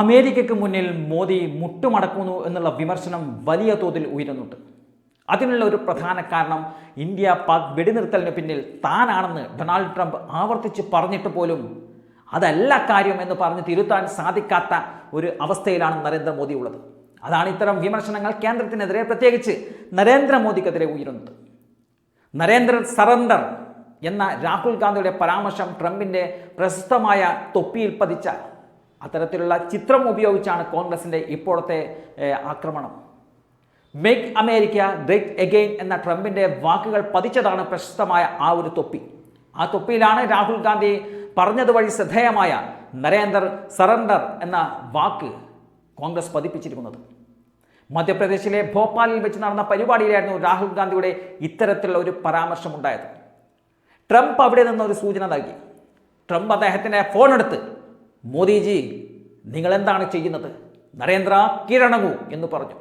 അമേരിക്കയ്ക്ക് മുന്നിൽ മോദി മുട്ടുമടക്കുന്നു എന്നുള്ള വിമർശനം വലിയ തോതിൽ ഉയരുന്നുണ്ട്. അതിനുള്ള ഒരു പ്രധാന കാരണം ഇന്ത്യ പാക് വെടിനിർത്തലിന് പിന്നിൽ താനാണെന്ന് ഡൊണാൾഡ് ട്രംപ് ആവർത്തിച്ച് പറഞ്ഞിട്ട് പോലും അതല്ല കാര്യം എന്ന് പറഞ്ഞ് തിരുത്താൻ സാധിക്കാത്ത ഒരു അവസ്ഥയിലാണ് നരേന്ദ്രമോദി ഉള്ളത്. അതാണ് ഇത്തരം വിമർശനങ്ങൾ കേന്ദ്രത്തിനെതിരെ പ്രത്യേകിച്ച് നരേന്ദ്രമോദിക്കെതിരെ ഉയരുന്നത്. നരേന്ദ്ര സറണ്ടർ എന്ന രാഹുൽ ഗാന്ധിയുടെ പരാമർശം ട്രംപിന്റെ പ്രശസ്തമായ തൊപ്പിയിൽ പതിച്ച അത്തരത്തിലുള്ള ചിത്രം ഉപയോഗിച്ചാണ് കോൺഗ്രസിന്റെ ഇപ്പോഴത്തെ ആക്രമണം. മേക്ക് അമേരിക്ക ഗ്രേറ്റ് എഗെയിൻ എന്ന ട്രംപിന്റെ വാക്കുകൾ പതിച്ചതാണ് പ്രശസ്തമായ ആ ഒരു തൊപ്പി. ആ തൊപ്പിയിലാണ് രാഹുൽ ഗാന്ധി പറഞ്ഞതുവഴി ശ്രദ്ധേയമായ നരേന്ദർ സറണ്ടർ എന്ന വാക്ക് കോൺഗ്രസ് പതിപ്പിച്ചിരിക്കുന്നത്. മധ്യപ്രദേശിലെ ഭോപ്പാലിൽ വെച്ച് നടന്ന പരിപാടിയിലായിരുന്നു രാഹുൽ ഗാന്ധിയുടെ ഇത്തരത്തിലുള്ള ഒരു പരാമർശമുണ്ടായത്. ട്രംപ് അവിടെ നിന്ന് ഒരു സൂചന നൽകി. ട്രംപ് അദ്ദേഹത്തിന്റെ ഫോൺ എടുത്ത് മോദിജി നിങ്ങളെന്താണ് ചെയ്യുന്നത്? നരേന്ദ്ര കീഴടങ്ങൂ എന്ന് പറഞ്ഞു.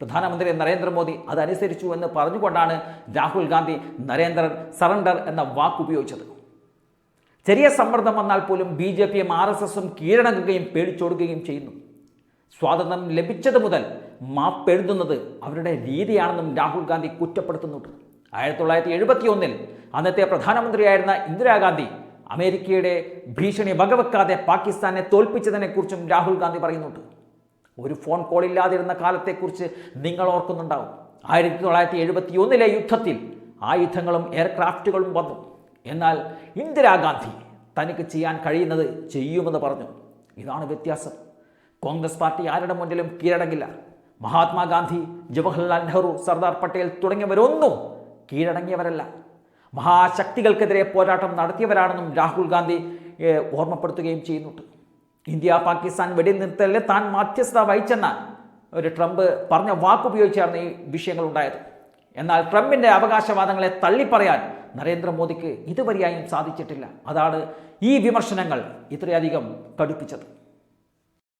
പ്രധാനമന്ത്രി നരേന്ദ്രമോദി അതനുസരിച്ചു എന്ന് പറഞ്ഞുകൊണ്ടാണ് രാഹുൽ ഗാന്ധി നരേന്ദ്രൻ സറണ്ടർ എന്ന വാക്ക് ഉപയോഗിച്ചത് ചെറിയ സമ്മർദ്ദം വന്നാൽ പോലും ബി ജെ പിയും ആർ എസ് എസും കീഴടങ്ങുകയും പേടിച്ചോടുകയും ചെയ്യുന്നു. സ്വാതന്ത്ര്യം ലഭിച്ചത് മുതൽ മാപ്പെഴുതുന്നത് അവരുടെ രീതിയാണെന്നും രാഹുൽ ഗാന്ധി കുറ്റപ്പെടുത്തുന്നുണ്ട്. ആയിരത്തി തൊള്ളായിരത്തി എഴുപത്തി ഒന്നിൽ അന്നത്തെ പ്രധാനമന്ത്രിയായിരുന്ന ഇന്ദിരാഗാന്ധി അമേരിക്കയുടെ ഭീഷണി വകവെക്കാതെ പാകിസ്ഥാനെ തോൽപ്പിച്ചതിനെക്കുറിച്ചും രാഹുൽ ഗാന്ധി പറയുന്നുണ്ട്. ഒരു ഫോൺ കോൾ ഇല്ലാതിരുന്ന കാലത്തെക്കുറിച്ച് നിങ്ങൾ ഓർക്കുന്നുണ്ടാവും. ആയിരത്തി തൊള്ളായിരത്തി എഴുപത്തി ഒന്നിലെ യുദ്ധത്തിൽ ആയുധങ്ങളും എയർക്രാഫ്റ്റുകളും വന്നു. എന്നാൽ ഇന്ദിരാഗാന്ധി തനിക്ക് ചെയ്യാൻ കഴിയുന്നത് ചെയ്യുമെന്ന് പറഞ്ഞു. ഇതാണ് വ്യത്യാസം. കോൺഗ്രസ് പാർട്ടി ആരുടെ മുന്നിലും കീഴടങ്ങില്ല. മഹാത്മാഗാന്ധി ജവഹർലാൽ നെഹ്റു സർദാർ പട്ടേൽ തുടങ്ങിയവരൊന്നും കീഴടങ്ങിയവരല്ല. മഹാശക്തികൾക്കെതിരെ പോരാട്ടം നടത്തിയവരാണെന്നും രാഹുൽ ഗാന്ധി ഓർമ്മപ്പെടുത്തുകയും ചെയ്യുന്നുണ്ട്. ഇന്ത്യ പാകിസ്ഥാൻ വെടിനിർത്തലിൽ താൻ മധ്യസ്ഥത വഹിച്ചെന്ന ഒരു ട്രംപ് പറഞ്ഞ വാക്കുപയോഗിച്ചാണ് ഈ വിഷയങ്ങൾ ഉണ്ടായത് എന്നാൽ ട്രംപിന്റെ അവകാശവാദങ്ങളെ തള്ളിപ്പറയാൻ നരേന്ദ്രമോദിക്ക് ഇതുവരെയായും സാധിച്ചിട്ടില്ല. അതാണ് ഈ വിമർശനങ്ങൾ ഇത്രയധികം കടുപ്പിച്ചത്.